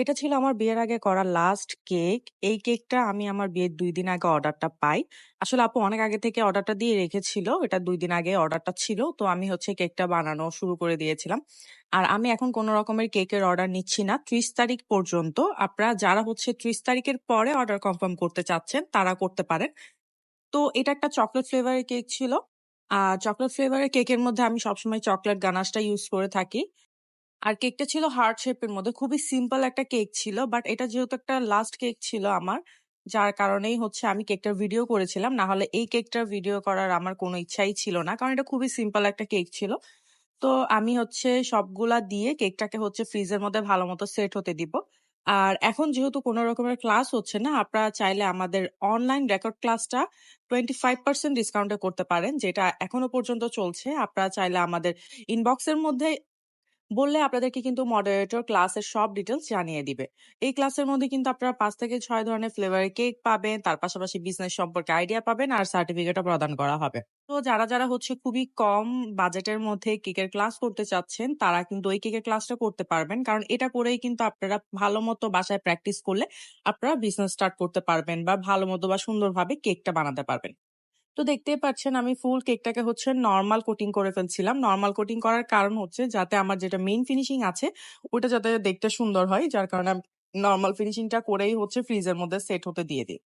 এটা ছিল আমার বিয়ের আগে করা লাস্ট কেক। এই কেকটা আমি আমার বিয়ের ২ দিন আগে অর্ডারটা পাই। আসলে আপু অনেক আগে থেকে অর্ডারটা দিয়ে রেখেছিল। এটা ২ দিন আগে অর্ডারটা ছিল। তো আমি হচ্ছে কেকটা বানানো শুরু করে দিয়েছিলাম। আর আমি এখন কোন রকমের কেকের অর্ডার নিচ্ছি না ৩০ তারিখ পর্যন্ত। আপনারা যারা হচ্ছে ৩০ তারিখের পরে অর্ডার কনফার্ম করতে চাচ্ছেন, তারা করতে পারেন। তো এটা একটা চকোলেট ফ্লেভারের কেক ছিল। আর চকোলেট ফ্লেভারের কেকের মধ্যে আমি সবসময় চকোলেট গানাশটা ইউজ করে থাকি। আর কেকটা ছিল হার্ট শেপের মধ্যে। খুবই সিম্পল একটা কেক ছিল। বাট এটা যেহেতু একটা লাস্ট কেক ছিল আমার, যার কারণেই হচ্ছে আমি কেকটার ভিডিও করেছিলাম। না হলে এই কেকটার ভিডিও করার আমার কোনো ইচ্ছাই ছিল না। কারণ এটা খুবই সিম্পল একটা কেক ছিল। তো আমি হচ্ছে সবগুলা দিয়ে কেকটাকে হচ্ছে ফ্রিজের মধ্যে ভালো মতো সেট হতে দিব। আর এখন যেহেতু কোনো রকমের ক্লাস হচ্ছে না, আপনারা চাইলে আমাদের অনলাইন রেকর্ড ক্লাসটা 25% ডিসকাউন্টে করতে পারেন। যেটা এখনও পর্যন্ত চলছে। আপনারা চাইলে আমাদের ইনবক্সের মধ্যে বললে আপনাদেরকে কিন্তু মডারেটর ক্লাসের সব ডিটেইলস জানিয়ে দিবে। এই ক্লাসের মধ্যে কিন্তু আপনারা পাঁচ থেকে ছয় ধরনের ফ্লেভারের কেক পাবেন। তার পাশাপাশি বিজনেস সম্পর্কে আইডিয়া পাবেন আর সার্টিফিকেটও প্রদান করা হবে। তো যারা, যারা হচ্ছে খুবই কম বাজেটের মধ্যে কেকের ক্লাস করতে চাচ্ছেন, তারা কিন্তু এই কেকের ক্লাসটা করতে পারবেন। কারণ এটা করেই কিন্তু আপনারা ভালো মতো বাসায় প্র্যাকটিস করলে আপনারা বিজনেস স্টার্ট করতে পারবেন বা ভালো মতো বা সুন্দরভাবে কেকটা বানাতে পারবেন। তো দেখতেই পাচ্ছেন আমি ফুল কেকটাকে হচ্ছে নর্মাল কোটিং করে ফেলছিলাম। নর্মাল কোটিং করার কারণ হচ্ছে যাতে আমার যেটা মেইন ফিনিশিং আছে, ওটা যাতে দেখতে সুন্দর হয়। যার কারণে নরমাল ফিনিশিংটা করেই হচ্ছে ফ্রিজের মধ্যে সেট হতে দিয়ে দিই।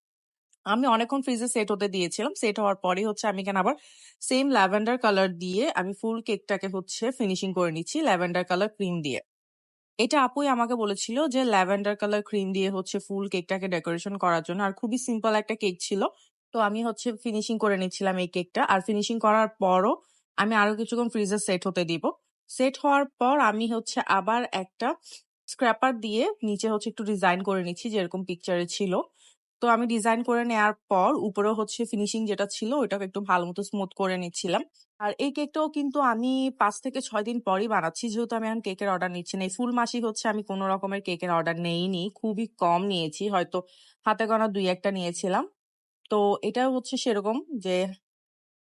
আমি অনেকক্ষণ ফ্রিজে সেট হতে দিয়েছিলাম। সেট হওয়ার পরেই হচ্ছে আমি এখানে আবার সেম ল্যাভেন্ডার কালার দিয়ে আমি ফুল কেকটাকে হচ্ছে ফিনিশিং করে নিচ্ছি ল্যাভেন্ডার কালার ক্রিম দিয়ে। এটা আপুই আমাকে বলেছিল যে ল্যাভেন্ডার কালার ক্রিম দিয়ে হচ্ছে ফুল কেকটাকে ডেকোরেশন করার জন্য। আর খুবই সিম্পল একটা কেক ছিল। তো আমি হচ্ছে ফিনিশিং করে নিচ্ছিলাম এই কেকটা। আর ফিনিশিং করার পরও আমি আরও কিছুক্ষণ ফ্রিজে সেট হতে দিব। সেট হওয়ার পর আমি হচ্ছে আবার একটা স্ক্র্যাপার দিয়ে নিচে হচ্ছে একটু ডিজাইন করে নিচ্ছি, যেরকম পিকচারে ছিল। তো আমি ডিজাইন করে নেওয়ার পর উপরেও হচ্ছে ফিনিশিং যেটা ছিল ওইটাকে একটু ভালো মতো স্মুথ করে নিচ্ছিলাম। আর এই কেকটাও কিন্তু আমি পাঁচ থেকে ছয় দিন পরই বানাচ্ছি। যেহেতু আমি এখন কেকের অর্ডার নিচ্ছি না। এই ফুল মাসি হচ্ছে আমি কোনো রকমের কেকের অর্ডার নেইনি। খুবই কম নিয়েছি। হয়তো হাতে গোনা দুই একটা নিয়েছিলাম। তো এটাও হচ্ছে সেরকম যে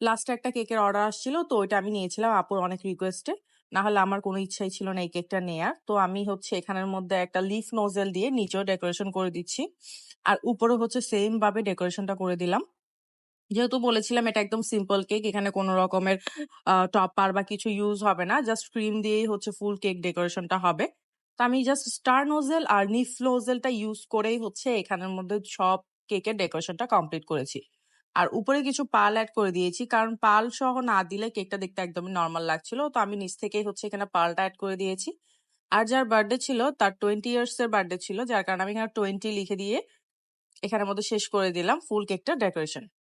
লাস্টে একটা কেকের অর্ডার আসছিল। তো ওইটা আমি নিয়েছিলাম আপুর অনেক রিকোয়েস্টে। না হলে আমার কোনো ইচ্ছাই ছিল না এই কেকটা নেয়ার। তো আমি হচ্ছে এখানের মধ্যে একটা লিফ নোজেল দিয়ে নিচেও ডেকোরেশন করে দিচ্ছি। আর উপরেও হচ্ছে সেম ভাবে ডেকোরেশনটা করে দিলাম। যেহেতু বলেছিলাম এটা একদম সিম্পল কেক। এখানে কোনো রকমের টপার বা কিছু ইউজ হবে না। জাস্ট ক্রিম দিয়েই হচ্ছে ফুল কেক ডেকোরেশনটা হবে। তো আমি জাস্ট স্টার নোজেল আর নিফ নোজেলটা ইউজ করেই হচ্ছে এখানের মধ্যে সব কেকের ডেকোরেশনটা কমপ্লিট করেছি। আর উপরে কিছু পাল অ্যাড করে দিয়েছি। কারণ পাল সহ না দিলে কেকটা দেখতে একদমই নর্মাল লাগছিল। তো আমি নিচ থেকেই হচ্ছে এখানে পালটা অ্যাড করে দিয়েছি। আর যার বার্থডে ছিল, তার 20 ইয়ার্স এর বার্থডে ছিল। যার কারণে আমি এখানে 20 লিখে দিয়ে এখানের মধ্যে শেষ করে দিলাম ফুল কেকটা ডেকোরেশন।